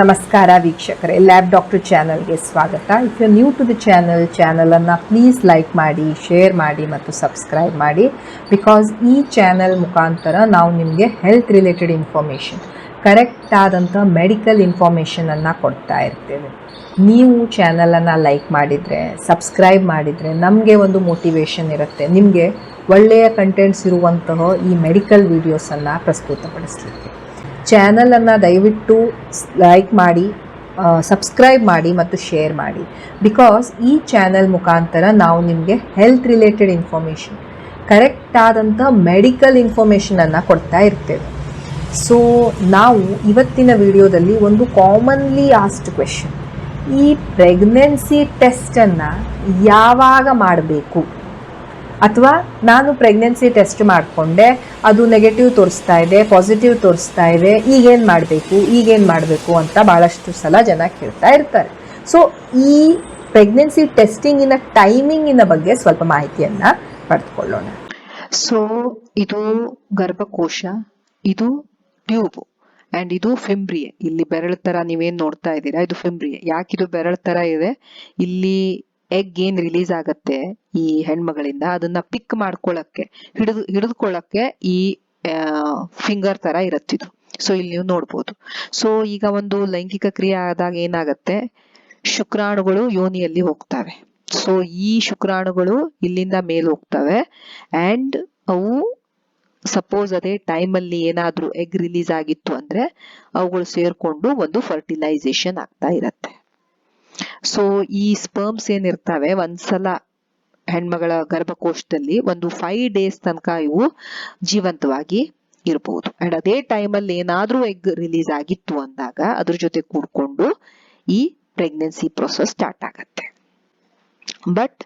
ನಮಸ್ಕಾರ ವೀಕ್ಷಕರೇ, lab doctor ಚಾನಲ್ಗೆ ಸ್ವಾಗತ. If you new to the channel ಚಾನಲನ್ನು ಪ್ಲೀಸ್ ಲೈಕ್ ಮಾಡಿ ಶೇರ್ ಮಾಡಿ ಮತ್ತು ಸಬ್ಸ್ಕ್ರೈಬ್ ಮಾಡಿ. ಬಿಕಾಸ್ ಈ ಚಾನಲ್ ಮುಖಾಂತರ ನಾವು ನಿಮಗೆ ಹೆಲ್ತ್ ರಿಲೇಟೆಡ್ ಇನ್ಫಾರ್ಮೇಷನ್ ಕರೆಕ್ಟ್ ಆದಂಥ ಮೆಡಿಕಲ್ ಇನ್ಫಾರ್ಮೇಷನನ್ನು ಕೊಡ್ತಾ ಇರ್ತೇವೆ. ನೀವು ಚಾನಲನ್ನು ಲೈಕ್ ಮಾಡಿದರೆ ಸಬ್ಸ್ಕ್ರೈಬ್ ಮಾಡಿದರೆ ನಮಗೆ ಒಂದು ಮೋಟಿವೇಶನ್ ಇರುತ್ತೆ. ನಿಮಗೆ ಒಳ್ಳೆಯ ಕಂಟೆಂಟ್ಸ್ ಇರುವಂತಹ ಈ ಮೆಡಿಕಲ್ ವೀಡಿಯೋಸನ್ನು ಪ್ರಸ್ತುತಪಡಿಸಲಿಕ್ಕೆ. ಚಾನಲನ್ನು ದಯವಿಟ್ಟು ಲೈಕ್ ಮಾಡಿ ಸಬ್ಸ್ಕ್ರೈಬ್ ಮಾಡಿ ಮತ್ತು ಶೇರ್ ಮಾಡಿ. ಬಿಕಾಸ್ ಈ ಚಾನಲ್ ಮುಖಾಂತರ ನಾವು ನಿಮಗೆ ಹೆಲ್ತ್ ರಿಲೇಟೆಡ್ ಇನ್ಫಾರ್ಮೇಷನ್ ಕರೆಕ್ಟ್ ಆದಂಥ ಮೆಡಿಕಲ್ ಇನ್ಫಾರ್ಮೇಷನನ್ನು ಕೊಡ್ತಾ ಇರ್ತೇವೆ. ಸೊ ನಾವು ಇವತ್ತಿನ ವಿಡಿಯೋದಲ್ಲಿ ಒಂದು ಕಾಮನ್ಲಿ ಆಸ್ಟ್ ಕ್ವೆಶನ್ ಈ ಪ್ರೆಗ್ನೆನ್ಸಿ ಟೆಸ್ಟನ್ನು ಯಾವಾಗ ಮಾಡಬೇಕು? ಅಥವಾ ನಾನು ಪ್ರೆಗ್ನೆನ್ಸಿ ಟೆಸ್ಟ್ ಮಾಡಿಕೊಂಡೆ, ಅದು ನೆಗೆಟಿವ್ ತೋರಿಸ್ತಾ ಇದೆ ಪಾಸಿಟಿವ್ ತೋರಿಸ್ತಾ ಇದೆ, ಈಗೇನು ಮಾಡಬೇಕು ಈಗೇನು ಮಾಡಬೇಕು ಅಂತ ಭಾಳಷ್ಟು ಸಲ ಜನ ಕೇಳ್ತಾ ಇರ್ತಾರೆ. ಸೊ ಈ ಪ್ರೆಗ್ನೆನ್ಸಿ ಟೆಸ್ಟಿಂಗಿನ ಟೈಮಿಂಗಿನ ಬಗ್ಗೆ ಸ್ವಲ್ಪ ಮಾಹಿತಿಯನ್ನು ಪಡೆದುಕೊಳ್ಳೋಣ. ಸೊ ಇದು ಗರ್ಭಕೋಶ, ಇದು ಟ್ಯೂಬ್ ಅಂಡ್ ಇದು ಫಿಂಬ್ರಿಯೆ. ಇಲ್ಲಿ ಬೆರಳ ತರ ನೀವೇನ್ ನೋಡ್ತಾ ಇದ್ದೀರಾ? ಇದು ಫಿಂಬ್ರಿಯೆ. ಯಾಕಿದು ಬೆರಳ ತರ ಇದೆ? ಇಲ್ಲಿ ಎಗ್ ಏನ್ ರಿಲೀಸ್ ಆಗತ್ತೆ ಈ ಹೆಣ್ಮಗಳಿಂದ ಅದನ್ನ ಪಿಕ್ ಮಾಡ್ಕೊಳಕ್ಕೆ, ಹಿಡಿದು, ಹಿಡಿದುಕೊಳ್ಳಕ್ಕೆ ಈ ಫಿಂಗರ್ ತರ ಇರತ್ತಿದು ಸೊ ಇಲ್ಲಿ ನೀವು ನೋಡ್ಬೋದು. ಸೊ ಈಗ ಒಂದು ಲೈಂಗಿಕ ಕ್ರಿಯೆ ಆದಾಗ ಏನಾಗತ್ತೆ? ಶುಕ್ರಾಣುಗಳು ಯೋನಿಯಲ್ಲಿ ಹೋಗ್ತವೆ. ಸೊ ಈ ಶುಕ್ರಾಣುಗಳು ಇಲ್ಲಿಂದ ಮೇಲೆ ಹೋಗ್ತವೆ. ಅಂಡ್ ಅವು ಸಪೋಸ್ ಅದೇ ಟೈಮಲ್ಲಿ ಏನಾದ್ರೂ ಎಗ್ ರಿಲೀಸ್ ಆಗಿತ್ತು ಅಂದ್ರೆ ಅವುಗಳು ಸೇರ್ಕೊಂಡು ಒಂದು ಫರ್ಟಿಲೈಸೇಷನ್ ಆಗ್ತಾ ಇರತ್ತೆ. ಸೊ ಈ ಸ್ಪರ್ಮ್ಸ್ ಏನಿರ್ತವೆ, ಒಂದ್ಸಲ ಹೆಣ್ಮಗಳ ಗರ್ಭಕೋಶದಲ್ಲಿ ಒಂದು ಫೈವ್ ಡೇಸ್ ತನಕ ಇವು ಜೀವಂತವಾಗಿ ಇರಬಹುದು ಅಂಡ್ ಅದೇ ಟೈಮಲ್ಲಿ ಏನಾದ್ರೂ ಎಗ್ ರಿಲೀಸ್ ಆಗಿತ್ತು ಅಂದಾಗ, ಅದ್ರ ಜೊತೆ ಕೂಡ್ಕೊಂಡು ಈ ಪ್ರೆಗ್ನೆನ್ಸಿ ಪ್ರೊಸೆಸ್ ಸ್ಟಾರ್ಟ್ ಆಗತ್ತೆ. ಬಟ್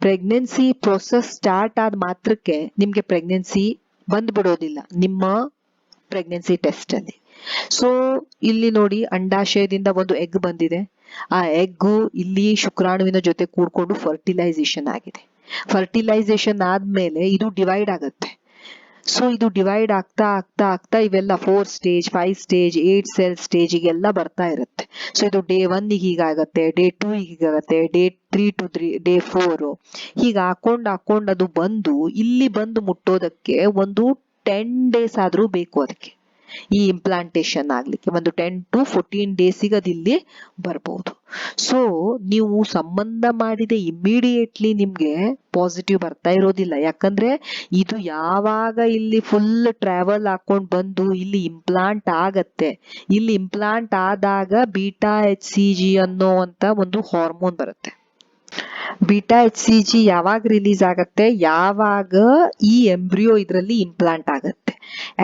ಪ್ರೆಗ್ನೆನ್ಸಿ ಪ್ರೊಸೆಸ್ ಸ್ಟಾರ್ಟ್ ಆದ ಮಾತ್ರಕ್ಕೆ ನಿಮ್ಗೆ ಪ್ರೆಗ್ನೆನ್ಸಿ ಬಂದ್ಬಿಡೋದಿಲ್ಲ ನಿಮ್ಮ ಪ್ರೆಗ್ನೆನ್ಸಿ ಟೆಸ್ಟ್ ಅಲ್ಲಿ. ಸೊ ಇಲ್ಲಿ ನೋಡಿ ಅಂಡಾಶಯದಿಂದ ಒಂದು ಎಗ್ ಬಂದಿದೆ. ಆ ಎಗ್ ಇಲ್ಲಿ ಶುಕ್ರಾಣುವಿನ ಜೊತೆ ಕೂಡ್ಕೊಂಡು ಫರ್ಟಿಲೈಸೇಷನ್ ಆಗಿದೆ. ಫರ್ಟಿಲೈಸೇಷನ್ ಆದ್ಮೇಲೆ ಇದು ಡಿವೈಡ್ ಆಗುತ್ತೆ. ಸೊ ಇದು ಡಿವೈಡ್ ಆಗ್ತಾ ಆಗ್ತಾ ಆಗ್ತಾ ಇವೆಲ್ಲ four stage five stage eight cell ಸ್ಟೇಜಿಗೆಲ್ಲ ಬರ್ತಾ ಇರುತ್ತೆ. ಸೊ ಇದು ಡೇ ಒನ್ ಹೀಗಾಗತ್ತೆ day two ಹೀಗಾಗತ್ತೆ day three to three day four ಹೀಗೆ ಹಾಕೊಂಡ್ ಹಾಕೊಂಡ್ ಅದು ಬಂದು, ಇಲ್ಲಿ ಬಂದು ಮುಟ್ಟೋದಕ್ಕೆ ಒಂದು ಟೆನ್ ಡೇಸ್ ಆದ್ರೂ ಬೇಕು ಅದಕ್ಕೆ. ಈ ಇಂಪ್ಲಾಂಟೇಶನ್ ಆಗ್ಲಿಕ್ಕೆ ಒಂದು ಟೆನ್ ಟು ಫೋರ್ಟೀನ್ ಡೇಸಿಗೆ ಅದು ಇಲ್ಲಿ ಬರ್ಬೋದು. ಸೊ ನೀವು ಸಂಬಂಧ ಮಾಡಿದ ಇಮಿಡಿಯೇಟ್ಲಿ ನಿಮ್ಗೆ ಪಾಸಿಟಿವ್ ಬರ್ತಾ ಇರೋದಿಲ್ಲ. ಯಾಕಂದ್ರೆ ಇದು ಯಾವಾಗ ಇಲ್ಲಿ ಫುಲ್ ಟ್ರಾವೆಲ್ ಹಾಕೊಂಡ್ ಬಂದು ಇಲ್ಲಿ ಇಂಪ್ಲಾಂಟ್ ಆಗತ್ತೆ. ಇಲ್ಲಿ ಇಂಪ್ಲಾಂಟ್ ಆದಾಗ ಬೀಟಾ ಎಚ್ ಸಿ ಜಿ ಅನ್ನೋ ಅಂತ ಒಂದು ಹಾರ್ಮೋನ್ ಬರುತ್ತೆ. ಬೀಟಾ ಎಚ್ ಸಿ ಜಿ ಯಾವಾಗ ರಿಲೀಸ್ ಆಗತ್ತೆ? ಯಾವಾಗ ಈ ಎಂಬ್ರಿಯೋ ಇದರಲ್ಲಿ ಇಂಪ್ಲಾಂಟ್ ಆಗತ್ತೆ?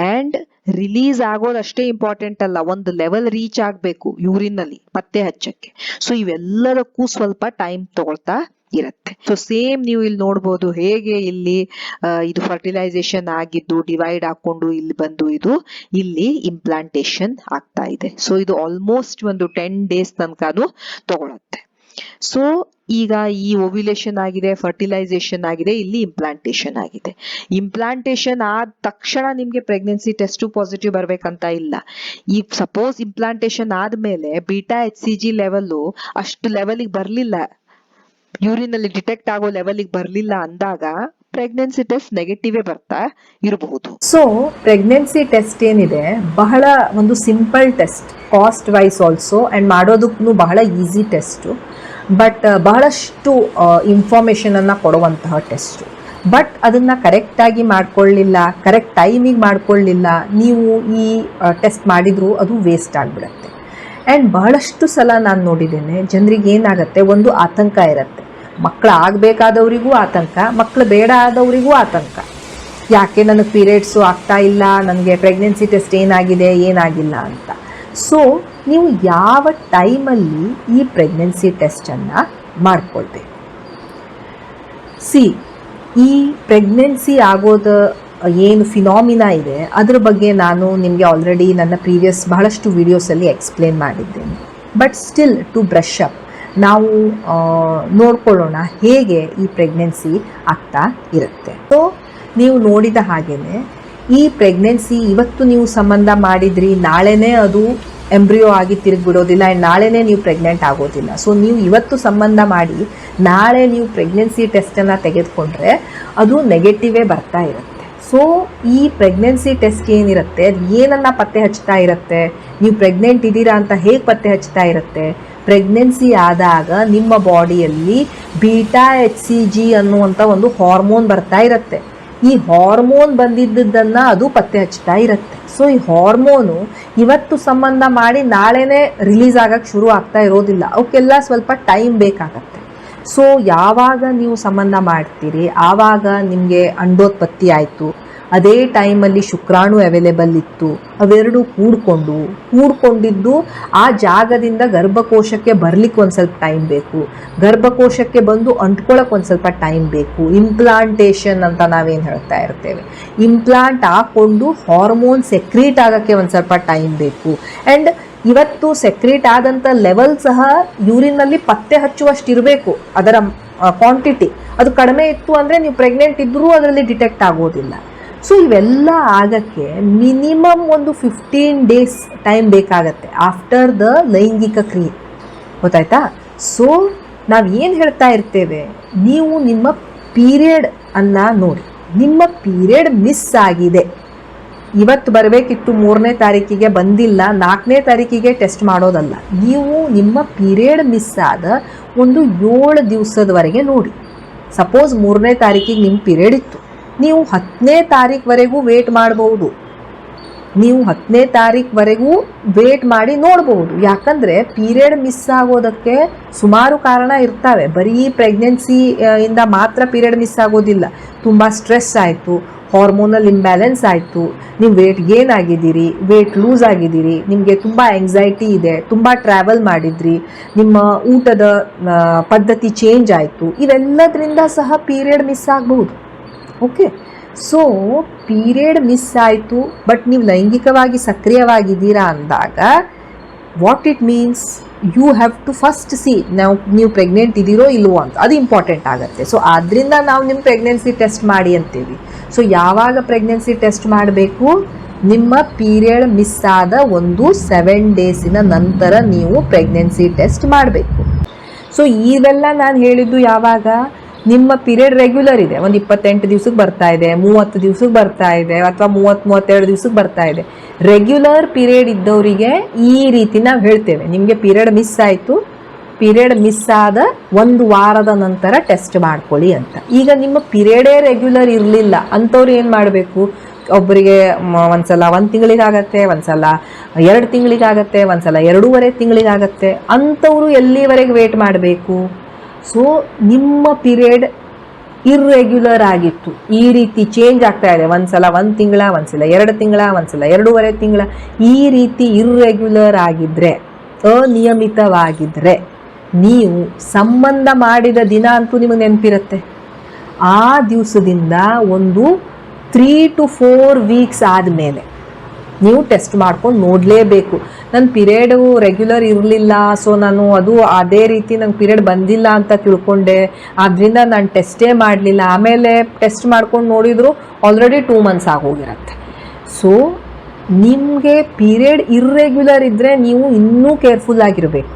ಅಂಡ್ ರಿಲೀಸ್ ಆಗೋದಷ್ಟೇ ಇಂಪಾರ್ಟೆಂಟ್ ಅಲ್ಲ. ಒಂದು ಲೆವೆಲ್ ರೀಚ್ ಆಗಬೇಕು ಯೂರಿನಲ್ಲಿ ಪತ್ತೆ ಹಚ್ಚಕ್ಕೆ. ಸೊ ಇವೆಲ್ಲದಕ್ಕೂ ಸ್ವಲ್ಪ ಟೈಮ್ ತಗೊಳ್ತಾ ಇರುತ್ತೆ. ಸೊ ಸೇಮ್ ನೀವು ಇಲ್ಲಿ ನೋಡ್ಬೋದು ಹೇಗೆ ಇಲ್ಲಿ ಇದು ಫರ್ಟಿಲೈಸೇಷನ್ ಆಗಿದ್ದು ಡಿವೈಡ್ ಹಾಕೊಂಡು ಇಲ್ಲಿ ಬಂದು ಇದು ಇಲ್ಲಿ ಇಂಪ್ಲಾಂಟೇಶನ್ ಆಗ್ತಾ ಇದೆ. ಸೊ ಇದು ಆಲ್ಮೋಸ್ಟ್ ಒಂದು ಟೆನ್ ಡೇಸ್ ತನಕ ಅದು ತಗೊಳತ್ತೆ. ಸೊ ಈಗ ಈ ಓವ್ಯುಲೇಷನ್ ಆಗಿದೆ ಫರ್ಟಿಲೈಸೇಷನ್ ಆಗಿದೆ, ಇಲ್ಲಿ ಇಂಪ್ಲಾಂಟೇಷನ್ ಆಗಿದೆ. ಇಂಪ್ಲಾಂಟೇಶನ್ ಆದ ತಕ್ಷಣ ನಿಮ್ಗೆ ಪ್ರೆಗ್ನೆನ್ಸಿ ಟೆಸ್ಟ್ ಪಾಸಿಟಿವ್ ಬರ್ಬೇಕಂತ ಇಲ್ಲ. ಈ ಸಪೋಸ್ ಇಂಪ್ಲಾಂಟೇಶನ್ ಆದ್ಮೇಲೆ beta H C G level ಅಷ್ಟು ಲೆವೆಲಿಗೆ ಬರ್ಲಿಲ್ಲ. ಯೂರಿನ್ ಅಲ್ಲಿ ಡಿಟೆಕ್ಟ್ ಆಗೋ ಲೆವೆಲಿಗೆ ಬರ್ಲಿಲ್ಲ ಅಂದಾಗ ಪ್ರೆಗ್ನೆನ್ಸಿ ಟೆಸ್ಟ್ ನೆಗೆಟಿವೇ ಬರ್ತಾ ಇರಬಹುದು. ಸೊ ಪ್ರೆಗ್ನೆನ್ಸಿ ಟೆಸ್ಟ್ ಏನಿದೆ, ಬಹಳ ಒಂದು simple test cost wise also and ಮಾಡೋದಕ್ಕೂ ಬಹಳ ಈಸಿ ಟೆಸ್ಟು ಬಟ್ ಬಹಳಷ್ಟು ಇನ್ಫಾರ್ಮೇಷನನ್ನು ಕೊಡುವಂತಹ ಟೆಸ್ಟು ಬಟ್ ಅದನ್ನು ಕರೆಕ್ಟಾಗಿ ಮಾಡ್ಕೊಳ್ಳಲಿಲ್ಲ ಕರೆಕ್ಟ್ ಟೈಮಿಗೆ ಮಾಡ್ಕೊಳ್ಳಲಿಲ್ಲ ನೀವು ಈ ಟೆಸ್ಟ್ ಮಾಡಿದರೂ ಅದು ವೇಸ್ಟ್ ಆಗಿಬಿಡುತ್ತೆ. ಆ್ಯಂಡ್ ಬಹಳಷ್ಟು ಸಲ ನಾನು ನೋಡಿದ್ದೇನೆ, ಜನರಿಗೆ ಏನಾಗುತ್ತೆ, ಒಂದು ಆತಂಕ ಇರುತ್ತೆ. ಮಕ್ಕಳು ಆಗಬೇಕಾದವರಿಗೂ ಆತಂಕ ಮಕ್ಕಳು ಬೇಡ ಆದವರಿಗೂ ಆತಂಕ. ಯಾಕೆ ನನಗೆ ಪೀರಿಯಡ್ಸು ಆಗ್ತಾ ಇಲ್ಲ, ನನಗೆ ಪ್ರೆಗ್ನೆನ್ಸಿ ಟೆಸ್ಟ್ ಏನಾಗಿದೆ, ಏನಾಗಿಲ್ಲ ಅಂತ. ಸೊ ನೀವು ಯಾವ ಟೈಮಲ್ಲಿ ಈ ಪ್ರೆಗ್ನೆನ್ಸಿ ಟೆಸ್ಟನ್ನು ಮಾಡ್ಕೊಳ್ಬೇಕು? ಸಿ ಈ ಪ್ರೆಗ್ನೆನ್ಸಿ ಆಗೋದ ಏನು ಫಿನಾಮಿನಾ ಇದೆ, ಅದ್ರ ಬಗ್ಗೆ ನಾನು ನಿಮಗೆ ಆಲ್ರೆಡಿ ನನ್ನ ಪ್ರೀವಿಯಸ್ ಬಹಳಷ್ಟು ವೀಡಿಯೋಸಲ್ಲಿ ಎಕ್ಸ್ಪ್ಲೇನ್ ಮಾಡಿದ್ದೇನೆ. But still to brush up ನಾವು ನೋಡ್ಕೊಳ್ಳೋಣ ಹೇಗೆ ಈ ಪ್ರೆಗ್ನೆನ್ಸಿ ಆಗ್ತಾ ಇರುತ್ತೆ. ಸೊ ನೀವು ನೋಡಿದ ಹಾಗೆಯೇ ಈ ಪ್ರೆಗ್ನೆನ್ಸಿ ಇವತ್ತು ನೀವು ಸಂಬಂಧ ಮಾಡಿದ್ರಿ, ನಾಳೆನೇ ಅದು ಎಂಬ್ರಿಯೋ ಆಗಿ ತಿರುಗಿ ಬಿಡೋದಿಲ್ಲ ಆ್ಯಂಡ್ ನಾಳೆನೇ ನೀವು ಪ್ರೆಗ್ನೆಂಟ್ ಆಗೋದಿಲ್ಲ. ಸೊ ನೀವು ಇವತ್ತು ಸಂಬಂಧ ಮಾಡಿ, ನಾಳೆ ನೀವು ಪ್ರೆಗ್ನೆನ್ಸಿ ಟೆಸ್ಟನ್ನು ತೆಗೆದುಕೊಂಡ್ರೆ, ಅದು ನೆಗೆಟಿವೇ ಬರ್ತಾ ಇರುತ್ತೆ. ಸೊ ಈ ಪ್ರೆಗ್ನೆನ್ಸಿ ಟೆಸ್ಟ್ ಏನಿರುತ್ತೆ, ಅದು ಏನನ್ನ ಪತ್ತೆ ಹಚ್ತಾ ಇರುತ್ತೆ, ನೀವು ಪ್ರೆಗ್ನೆಂಟ್ ಇದ್ದೀರಾ ಅಂತ ಹೇಗೆ ಪತ್ತೆ ಹಚ್ತಾ ಇರುತ್ತೆ ಪ್ರೆಗ್ನೆನ್ಸಿ ಆದಾಗ ನಿಮ್ಮ ಬಾಡಿಯಲ್ಲಿ ಬೀಟಾ ಎಚ್ ಸಿ ಜಿ ಅನ್ನುವಂಥ ಒಂದು ಹಾರ್ಮೋನ್ ಬರ್ತಾ ಇರುತ್ತೆ. ಈ ಹಾರ್ಮೋನ್ ಬಂದಿದ್ದನ್ನು ಅದು ಪತ್ತೆ ಹಚ್ತಾ ಇರುತ್ತೆ. ಸೊ ಈ ಹಾರ್ಮೋನು ಇವತ್ತು ಸಂಬಂಧ ಮಾಡಿ ನಾಳೆನೇ ರಿಲೀಸ್ ಆಗಕ್ಕೆ ಶುರು ಆಗ್ತಾ ಇರೋದಿಲ್ಲ. ಅವಕ್ಕೆಲ್ಲ ಸ್ವಲ್ಪ ಟೈಮ್ ಬೇಕಾಗತ್ತೆ. ಸೊ ಯಾವಾಗ ನೀವು ಸಂಬಂಧ ಮಾಡ್ತೀರಿ? ಆವಾಗ ನಿಮಗೆ ಅಂಡೋತ್ಪತ್ತಿ ಆಯಿತು. ಅದೇ ಟೈಮಲ್ಲಿ ಶುಕ್ರಾಣು ಅವೈಲೇಬಲ್ ಇತ್ತು. ಅವೆರಡು ಕೂಡ್ಕೊಂಡು, ಕೂಡ್ಕೊಂಡಿದ್ದು ಆ ಜಾಗದಿಂದ ಗರ್ಭಕೋಶಕ್ಕೆ ಬರ್ಲಿಕ್ಕೆ ಒಂದು ಸ್ವಲ್ಪ ಟೈಮ್ ಬೇಕು. ಗರ್ಭಕೋಶಕ್ಕೆ ಬಂದು ಅಂಟ್ಕೊಳಕ್ಕೆ ಒಂದು ಸ್ವಲ್ಪ ಟೈಮ್ ಬೇಕು. ಇಂಪ್ಲಾಂಟೇಷನ್ ಅಂತ ನಾವೇನು ಹೇಳ್ತಾ ಇರ್ತೇವೆ. ಇಂಪ್ಲಾಂಟ್ ಹಾಕ್ಕೊಂಡು ಹಾರ್ಮೋನ್ ಸೆಕ್ರೀಟ್ ಆಗೋಕ್ಕೆ ಒಂದು ಸ್ವಲ್ಪ ಟೈಮ್ ಬೇಕು. ಆ್ಯಂಡ್ ಇವತ್ತು ಸೆಕ್ರೀಟ್ ಆದಂಥ ಲೆವೆಲ್ ಸಹ ಯೂರಿನಲ್ಲಿ ಪತ್ತೆ ಹಚ್ಚುವಷ್ಟು ಇರಬೇಕು. ಅದರ ಕ್ವಾಂಟಿಟಿ ಅದು ಕಡಿಮೆ ಇತ್ತು ಅಂದರೆ ನೀವು ಪ್ರೆಗ್ನೆಂಟ್ ಇದ್ದರೂ ಅದರಲ್ಲಿ ಡಿಟೆಕ್ಟ್ ಆಗೋದಿಲ್ಲ. ಸೊ ಇವೆಲ್ಲ ಆಗಕ್ಕೆ ಮಿನಿಮಮ್ ಒಂದು ಫಿಫ್ಟೀನ್ ಡೇಸ್ ಟೈಮ್ ಬೇಕಾಗತ್ತೆ ಆಫ್ಟರ್ ದ ಲೈಂಗಿಕ ಕ್ರಿಯೆ. ಗೊತ್ತಾಯ್ತಾ? ಸೊ ನಾವು ಏನು ಹೇಳ್ತಾ ಇರ್ತೇವೆ? ನೀವು ನಿಮ್ಮ ಪೀರಿಯಡ್ ಅನ್ನ ನೋಡಿ. ನಿಮ್ಮ ಪೀರಿಯಡ್ ಮಿಸ್ ಆಗಿದೆ. ಇವತ್ತು ಬರಬೇಕಿತ್ತು ಮೂರನೇ ತಾರೀಕಿಗೆ, ಬಂದಿಲ್ಲ. ನಾಲ್ಕನೇ ತಾರೀಕಿಗೆ ಟೆಸ್ಟ್ ಮಾಡೋದಲ್ಲ. ನೀವು ನಿಮ್ಮ ಪೀರಿಯಡ್ ಮಿಸ್ ಆದ ಒಂದು ಏಳು ದಿವಸದವರೆಗೆ ನೋಡಿ. ಸಪೋಸ್ ಮೂರನೇ ತಾರೀಕಿಗೆ ನಿಮ್ಮ ಪೀರಿಯಡ್ ಇತ್ತು. ನೀವು ಹತ್ತನೇ ತಾರೀಕ್ವರೆಗೂ ವೇಟ್ ಮಾಡಬಹುದು ನೀವು ಹತ್ತನೇ ತಾರೀಕ್ವರೆಗೂ ವೇಟ್ ಮಾಡಿ ನೋಡಬಹುದು ಯಾಕಂದರೆ ಪೀರಿಯಡ್ ಮಿಸ್ ಆಗೋದಕ್ಕೆ ಸುಮಾರು ಕಾರಣ ಇರ್ತವೆ. ಬರೀ ಪ್ರೆಗ್ನೆನ್ಸಿ ಇಂದ ಮಾತ್ರ ಪೀರಿಯಡ್ ಮಿಸ್ ಆಗೋದಿಲ್ಲ. ತುಂಬ ಸ್ಟ್ರೆಸ್ ಆಯಿತು ಹಾರ್ಮೋನಲ್ ಇಂಬ್ಯಾಲೆನ್ಸ್ ಆಯಿತು. ನೀವು ವೇಟ್ ಗೇನ್ ಆಗಿದ್ದೀರಿ ವೇಟ್ ಲೂಸ್ ಆಗಿದ್ದೀರಿ. ನಿಮಗೆ ತುಂಬ ಎಂಗ್ಸೈಟಿ ಇದೆ. ತುಂಬ ಟ್ರಾವೆಲ್ ಮಾಡಿದ್ರಿ. ನಿಮ್ಮ ಊಟದ ಪದ್ಧತಿ ಚೇಂಜ್ ಆಯಿತು. ಇವೆಲ್ಲದರಿಂದ ಸಹ ಪೀರಿಯಡ್ ಮಿಸ್ ಆಗಬಹುದು ಓಕೆ ಸೊ ಪೀರಿಯಡ್ ಮಿಸ್ ಆಯಿತು ಬಟ್ ನೀವು ಲೈಂಗಿಕವಾಗಿ ಸಕ್ರಿಯವಾಗಿದ್ದೀರಾ ಅಂದಾಗ what it means you have to first see ನಾವು, ನೀವು ಪ್ರೆಗ್ನೆಂಟ್ ಇದ್ದೀರೋ ಇಲ್ವೋ ಅಂತ, ಅದು ಇಂಪಾರ್ಟೆಂಟ್ ಆಗುತ್ತೆ. ಸೊ ಆದ್ದರಿಂದ ನಾವು ನಿಮ್ಮ ಪ್ರೆಗ್ನೆನ್ಸಿ ಟೆಸ್ಟ್ ಮಾಡಿ ಅಂತೀವಿ. ಸೊ ಯಾವಾಗ ಪ್ರೆಗ್ನೆನ್ಸಿ ಟೆಸ್ಟ್ ಮಾಡಬೇಕು? ನಿಮ್ಮ ಪೀರಿಯಡ್ ಮಿಸ್ ಆದ ಒಂದು ಸೆವೆನ್ ಡೇಸಿನ ನಂತರ ನೀವು ಪ್ರೆಗ್ನೆನ್ಸಿ ಟೆಸ್ಟ್ ಮಾಡಬೇಕು. ಸೊ ಇವೆಲ್ಲ ನಾನು ಹೇಳಿದ್ದು ಯಾವಾಗ? ನಿಮ್ಮ ಪೀರಿಯಡ್ ರೆಗ್ಯುಲರ್ ಇದೆ. ಒಂದು ಇಪ್ಪತ್ತೆಂಟು ದಿವ್ಸಕ್ಕೆ ಬರ್ತಾ ಇದೆ, ಮೂವತ್ತು ದಿವ್ಸಕ್ಕೆ ಬರ್ತಾ ಇದೆ, ಅಥವಾ ಮೂವತ್ತು, ಮೂವತ್ತೆರಡು ದಿವ್ಸಕ್ಕೆ ಬರ್ತಾ ಇದೆ. ರೆಗ್ಯುಲರ್ ಪೀರಿಯಡ್ ಇದ್ದವರಿಗೆ ಈ ರೀತಿ ನಾವು ಹೇಳ್ತೇವೆ. ನಿಮಗೆ ಪೀರಿಯಡ್ ಮಿಸ್ ಆಯಿತು. ಪೀರಿಯಡ್ ಮಿಸ್ ಆದ ಒಂದು ವಾರದ ನಂತರ ಟೆಸ್ಟ್ ಮಾಡ್ಕೊಳ್ಳಿ ಅಂತ. ಈಗ ನಿಮ್ಮ ಪೀರಿಯಡೇ ರೆಗ್ಯುಲರ್ ಇರಲಿಲ್ಲ. ಅಂಥವ್ರು ಏನು ಮಾಡಬೇಕು? ಒಬ್ಬರಿಗೆ ಒಂದ್ಸಲ ಒಂದು ತಿಂಗಳಿಗಾಗತ್ತೆ, ಒಂದ್ಸಲ ಎರಡು ತಿಂಗಳಿಗಾಗತ್ತೆ, ಒಂದ್ಸಲ ಎರಡೂವರೆ ತಿಂಗಳಿಗಾಗತ್ತೆ. ಅಂಥವ್ರು ಎಲ್ಲಿವರೆಗೆ ವೇಟ್ ಮಾಡಬೇಕು? ಸೊ ನಿಮ್ಮ ಪೀರಿಯಡ್ ಇರ್ರೆಗ್ಯುಲರ್ ಆಗಿತ್ತು. ಈ ರೀತಿ ಚೇಂಜ್ ಆಗ್ತಾ ಇದೆ. ಒಂದ್ಸಲ ಒಂದು ತಿಂಗಳ ಒಂದ್ಸಲ ಎರಡು ತಿಂಗಳ ಒಂದ್ಸಲ ಎರಡೂವರೆ ತಿಂಗಳ. ಈ ರೀತಿ ಇರ್ರೆಗ್ಯುಲರ್ ಆಗಿದ್ರೆ, ಅನಿಯಮಿತವಾಗಿದ್ರೆ, ನೀವು ಸಂಬಂಧ ಮಾಡಿದ ದಿನ ಅಂತೂ ನಿಮಗೆ ನೆನಪಿರುತ್ತೆ. ಆ ದಿವಸದಿಂದ ಒಂದು ತ್ರೀ ಟು ಫೋರ್ ವೀಕ್ಸ್ ಆದಮೇಲೆ ನೀವು ಟೆಸ್ಟ್ ಮಾಡ್ಕೊಂಡು ನೋಡಲೇಬೇಕು. ನನ್ನ ಪಿರಿಯಡು ರೆಗ್ಯುಲರ್ ಇರಲಿಲ್ಲ ಸೊ ನಾನು ಅದು ಅದೇ ರೀತಿ ನಂಗೆ ಪಿರಿಯಡ್ ಬಂದಿಲ್ಲ ಅಂತ ತಿಳ್ಕೊಂಡೆ. ಆದ್ದರಿಂದ ನಾನು ಟೆಸ್ಟೇ ಮಾಡಲಿಲ್ಲ. ಆಮೇಲೆ ಟೆಸ್ಟ್ ಮಾಡ್ಕೊಂಡು ನೋಡಿದ್ರು ಆಲ್ರೆಡಿ ಟೂ ಮಂತ್ಸ್ ಆಗೋಗಿರತ್ತೆ ಸೊ ನಿಮಗೆ ಪೀರಿಯಡ್ ಇರ್ರೆಗ್ಯುಲರ್ ಇದ್ದರೆ ನೀವು ಇನ್ನೂ ಕೇರ್ಫುಲ್ ಆಗಿರಬೇಕು.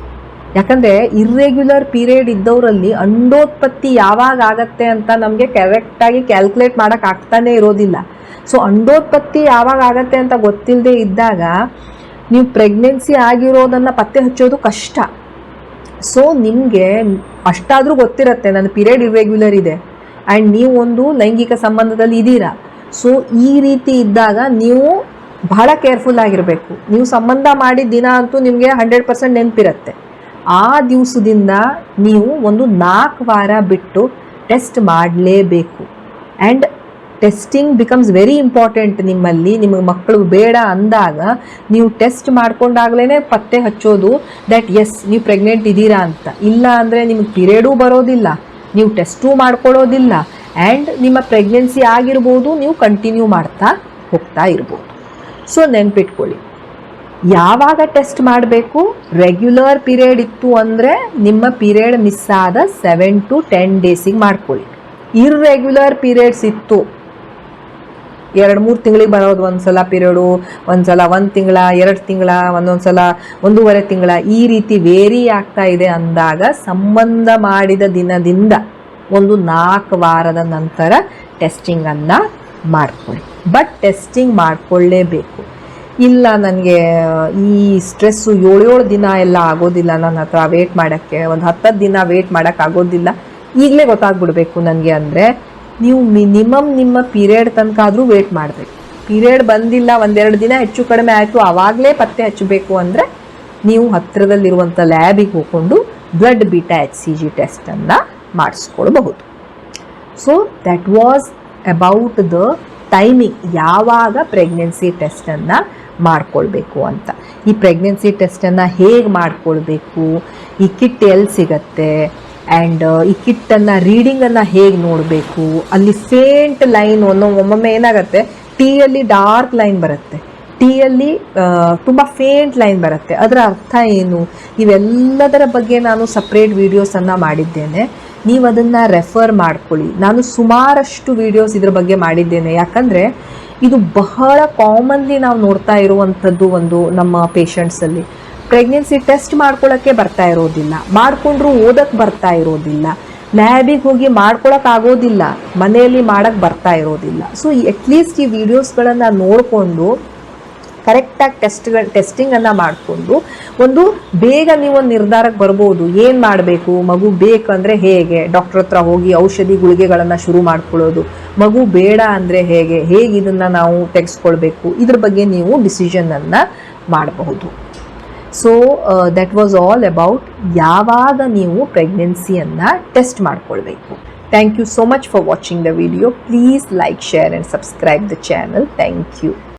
ಯಾಕಂದರೆ ಇರ್ರೆಗ್ಯುಲರ್ ಪೀರಿಯಡ್ ಇದ್ದವರಲ್ಲಿ ಅಂಡೋತ್ಪತ್ತಿ ಯಾವಾಗ ಆಗತ್ತೆ ಅಂತ ನಮಗೆ ಕರೆಕ್ಟಾಗಿ ಕ್ಯಾಲ್ಕುಲೇಟ್ ಮಾಡೋಕ್ಕಾಗ್ತಾನೇ ಇರೋದಿಲ್ಲ. ಸೊ ಅಂಡೋತ್ಪತ್ತಿ ಯಾವಾಗ ಆಗತ್ತೆ ಅಂತ ಗೊತ್ತಿಲ್ಲದೆ ಇದ್ದಾಗ ನೀವು ಪ್ರೆಗ್ನೆನ್ಸಿ ಆಗಿರೋದನ್ನು ಪತ್ತೆ ಹಚ್ಚೋದು ಕಷ್ಟ. ಸೊ ನಿಮಗೆ ಅಷ್ಟಾದರೂ ಗೊತ್ತಿರುತ್ತೆ, ನನ್ನ ಪಿರಿಯಡ್ ಇರ್ರೆಗ್ಯುಲರ್ ಇದೆ. ಆ್ಯಂಡ್ ನೀವು ಒಂದು ಲೈಂಗಿಕ ಸಂಬಂಧದಲ್ಲಿ ಇದ್ದೀರಾ. ಸೊ ಈ ರೀತಿ ಇದ್ದಾಗ ನೀವು ಬಹಳ ಕೇರ್ಫುಲ್ ಆಗಿರಬೇಕು. ನೀವು ಸಂಬಂಧ ಮಾಡಿದ ದಿನ ಅಂತೂ ನಿಮಗೆ ಹಂಡ್ರೆಡ್ ಪರ್ಸೆಂಟ್ ನೆನಪಿರುತ್ತೆ. ಆ ದಿವಸದಿಂದ ನೀವು ಒಂದು ನಾಲ್ಕು ವಾರ ಬಿಟ್ಟು ಟೆಸ್ಟ್ ಮಾಡಲೇಬೇಕು. And testing becomes very important ನಿಮ್ಮಲ್ಲಿ, ನಿಮಗೆ ಮಕ್ಕಳು ಬೇಡ ಅಂದಾಗ ನೀವು ಟೆಸ್ಟ್ ಮಾಡ್ಕೊಂಡಾಗಲೇ ಪತ್ತೆ ಹಚ್ಚೋದು ದ್ಯಾಟ್ ಎಸ್ ನೀವು ಪ್ರೆಗ್ನೆಂಟ್ ಇದ್ದೀರಾ ಅಂತ. ಇಲ್ಲ ಅಂದರೆ ನಿಮಗೆ ಪಿರಿಯಡೂ ಬರೋದಿಲ್ಲ, ನೀವು ಟೆಸ್ಟೂ ಮಾಡ್ಕೊಳ್ಳೋದಿಲ್ಲ ಆ್ಯಂಡ್ ನಿಮ್ಮ ಪ್ರೆಗ್ನೆನ್ಸಿ ಆಗಿರ್ಬೋದು, ನೀವು ಕಂಟಿನ್ಯೂ ಮಾಡ್ತಾ ಹೋಗ್ತಾ ಇರ್ಬೋದು. ಸೊ ನೆನ್ಪಿಟ್ಕೊಳ್ಳಿ. ಯಾವಾಗ ಟೆಸ್ಟ್ ಮಾಡಬೇಕು? ರೆಗ್ಯುಲರ್ ಪಿರಿಯಡ್ ಇತ್ತು ಅಂದರೆ ನಿಮ್ಮ ಪಿರಿಯಡ್ ಮಿಸ್ ಆದ ಸೆವೆನ್ ಟು ಟೆನ್ ಡೇಸಿಗೆ ಮಾಡ್ಕೊಳ್ಳಿ. ಇರ್ರೆಗ್ಯುಲರ್ ಪೀರಿಯಡ್ಸ್ ಇತ್ತು. ಎರಡು ಮೂರು ತಿಂಗಳಿಗೆ ಬರೋದು, ಒಂದ್ಸಲ ಪೀರಿಯಡು ಒಂದ್ಸಲ ಒಂದು ತಿಂಗಳ, ಎರಡು ತಿಂಗಳ ಒಂದೊಂದು ಸಲ ಒಂದೂವರೆ ತಿಂಗಳ. ಈ ರೀತಿ ವೇರಿ ಆಗ್ತಾ ಇದೆ ಅಂದಾಗ ಸಂಬಂಧ ಮಾಡಿದ ದಿನದಿಂದ ಒಂದು ನಾಲ್ಕು ವಾರದ ನಂತರ ಟೆಸ್ಟಿಂಗನ್ನು ಮಾಡ್ಕೊಳ್ಳಿ. ಬಟ್ ಟೆಸ್ಟಿಂಗ್ ಮಾಡಿಕೊಳ್ಳೇಬೇಕು. ಇಲ್ಲ ನನಗೆ, ಈ ಸ್ಟ್ರೆಸ್ಸು ಏಳೇಳು ದಿನ ಎಲ್ಲ ಆಗೋದಿಲ್ಲ. ನನ್ನ ಹತ್ರ ವೇಟ್ ಮಾಡೋಕ್ಕೆ, ಒಂದು ಹತ್ತು ದಿನ ವೇಟ್ ಮಾಡೋಕ್ಕಾಗೋದಿಲ್ಲ ಈಗಲೇ ಗೊತ್ತಾಗ್ಬಿಡ್ಬೇಕು ನನಗೆ ಅಂದರೆ ನೀವು ಮಿನಿಮಮ್ ನಿಮ್ಮ ಪೀರಿಯಡ್ ತನಕ ಆದರೂ ವೇಟ್ ಮಾಡಬೇಕು. ಪೀರಿಯಡ್ ಬಂದಿಲ್ಲ ಒಂದೆರಡು ದಿನ ಹೆಚ್ಚು ಕಡಿಮೆ ಆಯಿತು ಆವಾಗಲೇ ಪತ್ತೆ ಹಚ್ಚಬೇಕು ಅಂದರೆ ನೀವು ಹತ್ತಿರದಲ್ಲಿರುವಂಥ ಲ್ಯಾಬಿಗೆ ಹೋಗ್ಕೊಂಡು blood beta H C G ಟೆಸ್ಟನ್ನು ಮಾಡಿಸ್ಕೊಳ್ಬಹುದು. So that was about the timing ಯಾವಾಗ ಪ್ರೆಗ್ನೆನ್ಸಿ ಟೆಸ್ಟನ್ನು ಮಾಡ್ಕೊಳ್ಬೇಕು ಅಂತ. ಈ ಪ್ರೆಗ್ನೆನ್ಸಿ ಟೆಸ್ಟನ್ನು ಹೇಗೆ ಮಾಡ್ಕೊಳ್ಬೇಕು? ಈ ಕಿಟ್ ಎಲ್ಲಿ ಸಿಗತ್ತೆ? ಆ್ಯಂಡ್ ಈ ಕಿಟ್ಟನ್ನು ರೀಡಿಂಗನ್ನು ಹೇಗೆ ನೋಡಬೇಕು? ಅಲ್ಲಿ ಫೇಂಟ್ ಲೈನ್ ಒಂದೊಂದು ಒಮ್ಮೊಮ್ಮೆ ಏನಾಗುತ್ತೆ? ಟೀಯಲ್ಲಿ ಡಾರ್ಕ್ ಲೈನ್ ಬರುತ್ತೆ. ಟೀಯಲ್ಲಿ ತುಂಬ ಫೇಂಟ್ ಲೈನ್ ಬರುತ್ತೆ. ಅದರ ಅರ್ಥ ಏನು? ಇವೆಲ್ಲದರ ಬಗ್ಗೆ ನಾನು ಸಪ್ರೇಟ್ ವೀಡಿಯೋಸನ್ನು ಮಾಡಿದ್ದೇನೆ. ನೀವು ಅದನ್ನು ರೆಫರ್ ಮಾಡ್ಕೊಳ್ಳಿ. ನಾನು ಸುಮಾರಷ್ಟು ವೀಡಿಯೋಸ್ ಇದ್ರ ಬಗ್ಗೆ ಮಾಡಿದ್ದೇನೆ. ಯಾಕಂದರೆ, ಇದು ಬಹಳ ಕಾಮನ್ಲಿ ನಾವು ನೋಡ್ತಾ ಇರುವಂಥದ್ದು ಒಂದು ನಮ್ಮ ಪೇಷಂಟ್ಸಲ್ಲಿ ಪ್ರೆಗ್ನೆನ್ಸಿ ಟೆಸ್ಟ್ ಮಾಡ್ಕೊಳ್ಳೋಕ್ಕೆ ಬರ್ತಾ ಇರೋದಿಲ್ಲ. ಮಾಡಿಕೊಂಡ್ರು ಓದಕ್ಕೆ ಬರ್ತಾ ಇರೋದಿಲ್ಲ. ಲ್ಯಾಬಿಗೆ ಹೋಗಿ ಮಾಡ್ಕೊಳಕ್ ಆಗೋದಿಲ್ಲ. ಮನೆಯಲ್ಲಿ ಮಾಡಕ್ಕೆ ಬರ್ತಾ ಇರೋದಿಲ್ಲ. ಸೊ ಅಟ್ಲೀಸ್ಟ್ ಈ ವಿಡಿಯೋಸ್ಗಳನ್ನು ನೋಡಿಕೊಂಡು ಕರೆಕ್ಟಾಗಿ ಟೆಸ್ಟ್ಗಳ ಟೆಸ್ಟಿಂಗನ್ನು ಮಾಡಿಕೊಂಡು, ಒಂದು ಬೇಗ ನೀವು ಒಂದು ನಿರ್ಧಾರಕ್ಕೆ ಬರ್ಬೋದು. ಏನು ಮಾಡಬೇಕು? ಮಗು ಬೇಕಂದರೆ ಹೇಗೆ? ಡಾಕ್ಟ್ರ್ ಹತ್ರ ಹೋಗಿ ಔಷಧಿ ಗುಳಿಗೆಗಳನ್ನು ಶುರು ಮಾಡ್ಕೊಳ್ಳೋದು. ಮಗು ಬೇಡ ಅಂದರೆ ಹೇಗೆ? ಹೇಗೆ ಇದನ್ನು ನಾವು ತೆಗೆಸ್ಕೊಳ್ಬೇಕು? ಇದ್ರ ಬಗ್ಗೆ ನೀವು ಡಿಸಿಷನನ್ನು ಮಾಡಬಹುದು. So that was all about ಯಾವಾಗ ನೀವು ಪ್ರೆಗ್ನೆನ್ಸಿಯನ್ನು ಟೆಸ್ಟ್ ಮಾಡ್ಕೊಳ್ಬೇಕು. Thank you so much for watching the video please like share and subscribe the channel thank you